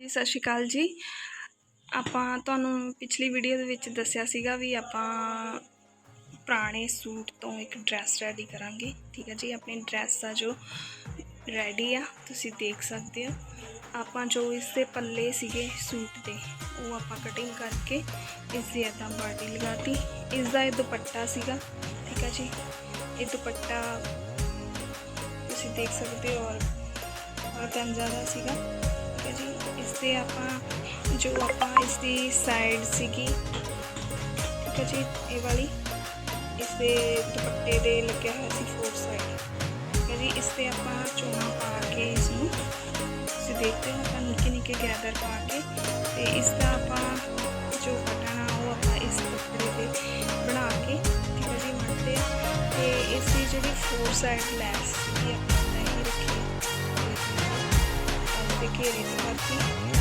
ਜੀ, ਸਤਿ ਸ਼੍ਰੀ ਅਕਾਲ ਜੀ। ਆਪਾਂ ਤੁਹਾਨੂੰ ਪਿਛਲੀ ਵੀਡੀਓ ਦੇ ਵਿੱਚ ਦੱਸਿਆ ਸੀਗਾ ਵੀ ਆਪਾਂ ਪੁਰਾਣੇ ਸੂਟ ਤੋਂ ਇੱਕ ਡਰੈਸ ਰੈਡੀ ਕਰਾਂਗੇ। ਠੀਕ ਹੈ ਜੀ, ਆਪਣੀ ਡਰੈਸ ਆ ਜੋ ਰੈਡੀ ਆ, ਤੁਸੀਂ ਦੇਖ ਸਕਦੇ ਹੋ। ਆਪਾਂ ਜੋ ਇਸ ਦੇ ਪੱਲੇ ਸੀਗੇ ਸੂਟ ਦੇ, ਉਹ ਆਪਾਂ ਕਟਿੰਗ ਕਰਕੇ ਇਸ ਦੀ ਇਦਾਂ ਬਾਡੀ ਲਗਾਤੀ। ਇਸ ਦਾ ਇਹ ਦੁਪੱਟਾ ਸੀਗਾ, ਠੀਕ ਹੈ ਜੀ। ਇਹ ਦੁਪੱਟਾ ਤੁਸੀਂ ਦੇਖ ਸਕਦੇ ਹੋ ਔਰ ਬਹੁਤ ਜ਼ਿਆਦਾ ਸੀਗਾ। ਠੀਕ ਹੈ ਜੀ ਇਸ ਤੇ ਆਪਾਂ, ਜੋ ਆਪਾਂ ਇਸ ਦੀ ਸਾਈਡ ਸੀਗੀ, ਠੀਕ ਹੈ ਜੀ, ਇਹ ਵਾਲੀ ਇਸ ਦੇ ਦੁਪੱਟੇ ਦੇ ਲੱਗਿਆ ਹੋਇਆ ਸੀ ਫੋਰ ਸਾਈਡ ਠੀਕ ਹੈ ਜੀ ਇਸ ਤੇ ਆਪਾਂ ਚੋਣਾ ਪਾ ਕੇ ਇਸ ਨੂੰ ਤੁਸੀਂ ਦੇਖਦੇ ਹੋ, ਆਪਾਂ ਨਿੱਕੇ ਨਿੱਕੇ ਗੈਦਰ ਪਾ ਕੇ, ਤੇ ਇਸ ਦਾ ਆਪਾਂ ਜੋ ਬਟਨ ਆ ਉਹ ਆਪਾਂ ਇਸ ਕੱਪੜੇ ਤੇ ਬਣਾ ਕੇ, ਠੀਕ ਹੈ ਜੀ ਮੜਦੇ ਆ ਤੇ ਇਸ ਦੀ ਜਿਹੜੀ ਫੋਰ ਸਾਈਡ ਲੈਸ ਸੀਗੀ ਆਪਾਂ ਨਹੀਂ ਰੱਖੀ ਤੇ ਘੇਰੇ ਤੇ ਕਰਤੀ